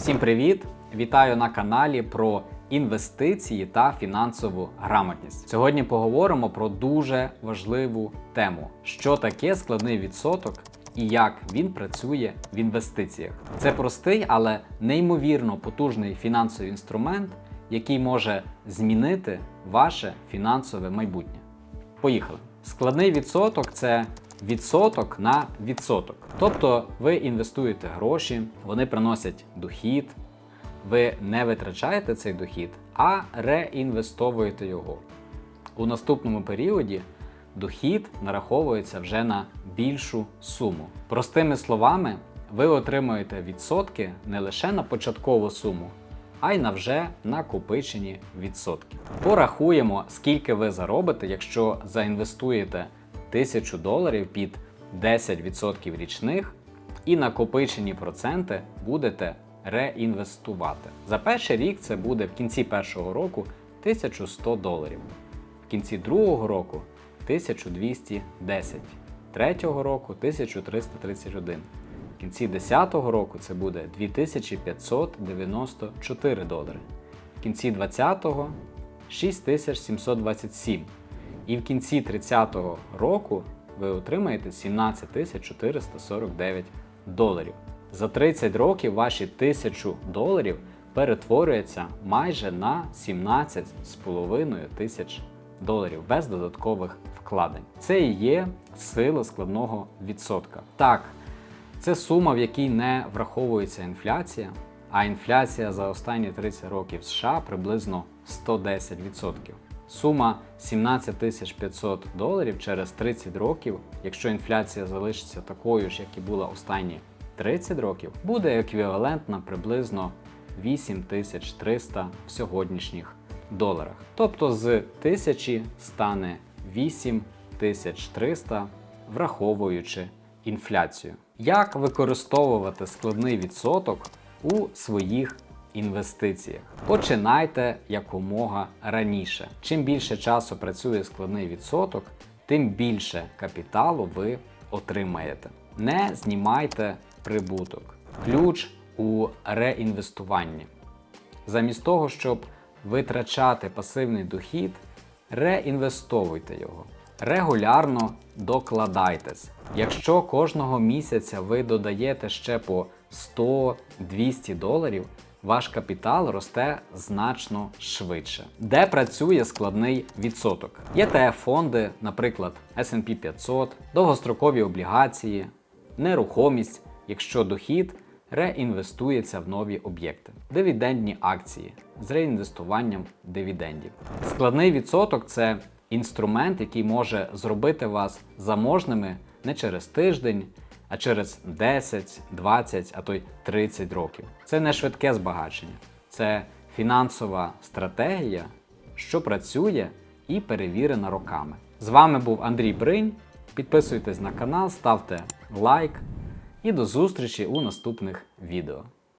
Всім привіт! Вітаю на каналі про інвестиції та фінансову грамотність. Сьогодні поговоримо про дуже важливу тему: що таке складний відсоток і як він працює в інвестиціях. Це простий, але неймовірно потужний фінансовий інструмент, який може змінити ваше фінансове майбутнє. Поїхали. Складний відсоток це відсоток на відсоток. Тобто ви інвестуєте гроші, вони приносять дохід, ви не витрачаєте цей дохід, а реінвестовуєте його. У наступному періоді дохід нараховується вже на більшу суму. Простими словами, ви отримуєте відсотки не лише на початкову суму, а й на вже накопичені відсотки. Порахуємо, скільки ви заробите, якщо заінвестуєте 1000 доларів під 10% річних і накопичені проценти будете реінвестувати. За перший рік це буде в кінці першого року 1100 доларів, в кінці другого року 1210, третього року 1331. В кінці 10-го року це буде 2594 долари. В кінці 20-го 6727. І в кінці 30-го року ви отримаєте 17 449 доларів. За 30 років ваші 1000 доларів перетворюються майже на 17,5 тисяч доларів без додаткових вкладень. Це і є сила складного відсотка. Так, це сума, в якій не враховується інфляція, а інфляція за останні 30 років США приблизно 110%. Сума 17 500 доларів через 30 років, якщо інфляція залишиться такою ж, як і була останні 30 років, буде еквівалентна приблизно 8300 в сьогоднішніх доларах. Тобто з 1000 стане 8300, враховуючи інфляцію. Як використовувати складний відсоток у своїх інвестиціях? Починайте якомога раніше. Чим більше часу працює складний відсоток, тим більше капіталу ви отримаєте. Не знімайте прибуток. Ключ у реінвестуванні. Замість того, щоб витрачати пасивний дохід, реінвестовуйте його. Регулярно докладайтесь. Якщо кожного місяця ви додаєте ще по 100-200 доларів, ваш капітал росте значно швидше. Де працює складний відсоток? ETF фонди, наприклад, S&P 500, довгострокові облігації, нерухомість, якщо дохід реінвестується в нові об'єкти, дивідендні акції з реінвестуванням дивідендів. Складний відсоток це інструмент, який може зробити вас заможними не через тиждень, а через 10, 20, а то й 30 років. Це не швидке збагачення, це фінансова стратегія, що працює і перевірена роками. З вами був Андрій Бринь. Підписуйтесь на канал, ставте лайк і до зустрічі у наступних відео.